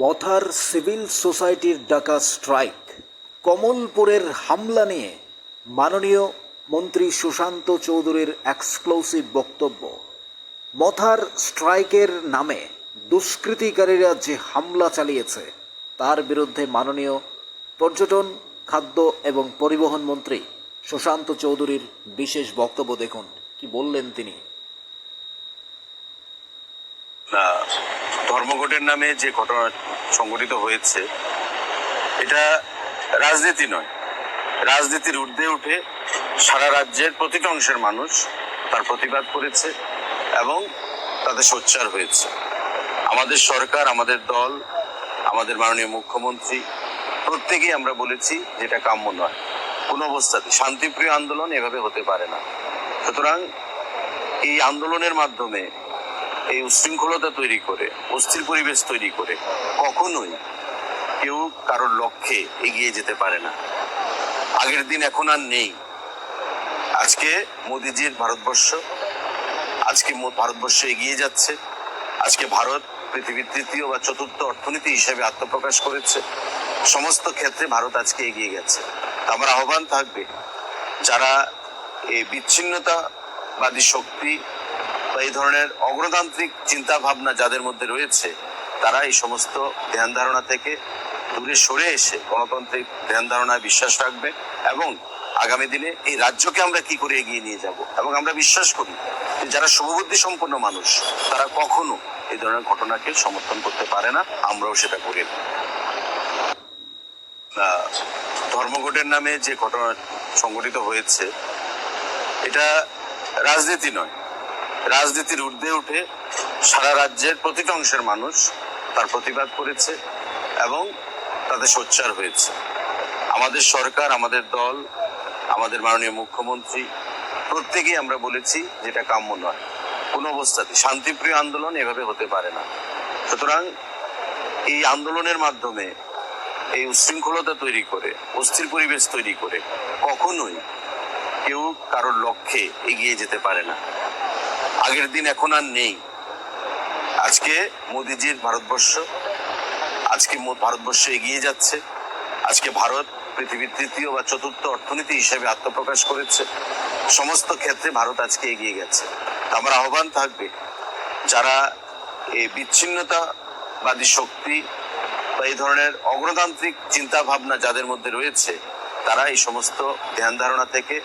বথার civil সোসাইটির ডাকা strike, কমলপুরের হামলা নিয়ে মাননীয় মন্ত্রী সুশান্ত চৌধুরীর এক্সক্লুসিভ বক্তব্য। মথার স্ট্রাইকের নামে দুষ্কৃতিকারীরা যে হামলা চালিয়েছে, তার বিরুদ্ধে মাননীয় পর্যটন, খাদ্য এবং পরিবহন মন্ত্রী সুশান্ত চৌধুরীর বিশেষ বক্তব্য দেখুন। কি বললেন তিনি? ধর্মঘটের নামে যে ঘটনা সংঘটিত হয়েছে, এটা রাজনীতি নয়। রাজনীতির ঊর্ধ্বে উঠে সারা রাজ্যের প্রতিটা অংশের মানুষ তার প্রতিবাদ করেছে এবং তাদের সোচ্চার হয়েছে। আমাদের সরকার, আমাদের দল, আমাদের মাননীয় মুখ্যমন্ত্রী, প্রত্যেকেই আমরা বলেছি যেটা কাম্য নয়। কোনো অবস্থাতে শান্তিপ্রিয় আন্দোলন এভাবে হতে পারে না। সুতরাং এই আন্দোলনের মাধ্যমে এই উশৃঙ্খলতা তৈরি করে, অস্থির পরিবেশ তৈরি করে, কখনোই কেউ কারোর লক্ষ্যে এগিয়ে যেতে পারে না। আগের দিন এখন আর নেই। আজকে মোদিজির ভারতবর্ষ, আজকে ভারতবর্ষ এগিয়ে যাচ্ছে। আজকে ভারত পৃথিবীর তৃতীয় বা চতুর্থ অর্থনীতি হিসেবে আত্মপ্রকাশ করেছে। সমস্ত ক্ষেত্রে ভারত আজকে এগিয়ে গেছে। আমার আহ্বান থাকবে, যারা এই বিচ্ছিন্নতাবাদী শক্তি বা এই ধরনের অগ্রতান্ত্রিক চিন্তা ভাবনা যাদের মধ্যে রয়েছে, তারা এই সমস্ত ধ্যান ধারণা থেকে দূরে সরে এসে গণতান্ত্রিক ধ্যান ধারণায় বিশ্বাস রাখবে এবং আগামী দিনে এই রাজ্যকে আমরা কি করে এগিয়ে নিয়ে যাব? এবং আমরা বিশ্বাস করি যারা শুভবুদ্ধি সম্পন্ন মানুষ, তারা কখনো এই ধরনের ঘটনাকে সমর্থন করতে পারে না। আমরাও সেটা করি না। ধর্মঘটের নামে যে ঘটনা সংঘটিত হয়েছে, এটা রাজনীতি নয়। রাজনীতির ঊর্ধ্বে উঠে সারা রাজ্যের প্রতিটা অংশের মানুষ তার প্রতিবাদ করেছে এবং তাতে সোচ্চার হয়েছে। আমাদের সরকার, আমাদের দল, আমাদের মাননীয় মুখ্যমন্ত্রী, প্রত্যেকেই আমরা বলেছি যেটা কাম্য নয়। কোনো অবস্থাতে শান্তিপ্রিয় আন্দোলন এভাবে হতে পারে না। সুতরাং এই আন্দোলনের মাধ্যমে এই উশৃঙ্খলতা তৈরি করে, অস্থির পরিবেশ তৈরি করে কখনোই কেউ কারোর লক্ষ্যে এগিয়ে যেতে পারে না। আগের দিন এখন আর নেই। আজকে মোদিজির ভারতবর্ষ, আজকে ভারতবর্ষ এগিয়ে যাচ্ছে। আজকে ভারত পৃথিবীর তৃতীয় বা চতুর্থ অর্থনীতি হিসেবে আত্মপ্রকাশ করেছে। সমস্ত ক্ষেত্রে ভারত আজকে এগিয়ে গেছে। আমার আহ্বান থাকবে, যারা এই বিচ্ছিন্নতাবাদী শক্তি বা এই ধরনের অগ্রতান্ত্রিক চিন্তা ভাবনা যাদের মধ্যে রয়েছে, তারা এই সমস্ত ধ্যান ধারণা থেকে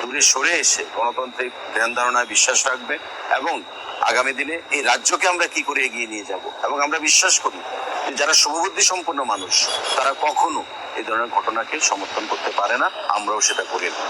দূরে সরে এসে গণতান্ত্রিক ধ্যান ধারণায় বিশ্বাস রাখবে এবং আগামী দিনে এই রাজ্যকে আমরা কি করে এগিয়ে নিয়ে যাব? এবং আমরা বিশ্বাস করি যারা শুভবুদ্ধি সম্পন্ন মানুষ, তারা কখনো এই ধরনের ঘটনাকে সমর্থন করতে পারে না। আমরাও সেটা করি না